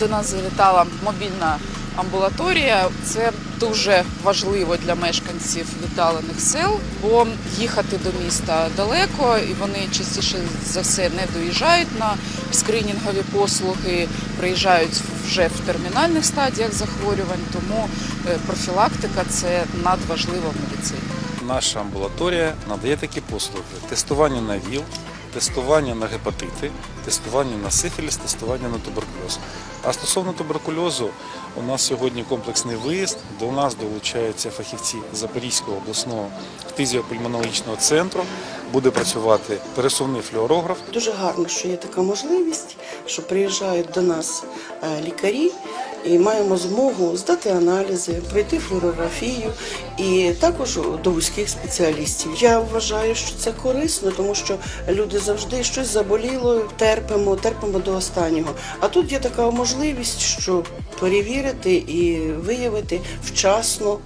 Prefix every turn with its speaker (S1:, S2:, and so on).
S1: До нас завітала мобільна амбулаторія. Це дуже важливо для мешканців віддалених сел, бо їхати до міста далеко, і вони частіше за все не доїжджають на скринінгові послуги, приїжджають вже в термінальних стадіях захворювань. Тому е, профілактика це надважливо в медицині.
S2: Наша амбулаторія надає такі послуги: тестування на ВІЛ, тестування на гепатити, тестування на сифіліс, тестування на туберкульоз. А стосовно туберкульозу, у нас сьогодні комплексний виїзд. До нас долучаються фахівці Запорізького обласного фтизіопульмонологічного центру. Буде працювати пересувний флюорограф.
S3: Дуже гарно, що є така можливість, що приїжджають до нас е, лікарі і маємо змогу здати аналізи, пройти флюорографію і також до вузьких спеціалістів. Я вважаю, що це корисно, тому що люди завжди щось заболіло, терпимо, терпимо до останнього. А тут є така можливість, що перевірити і виявити вчасно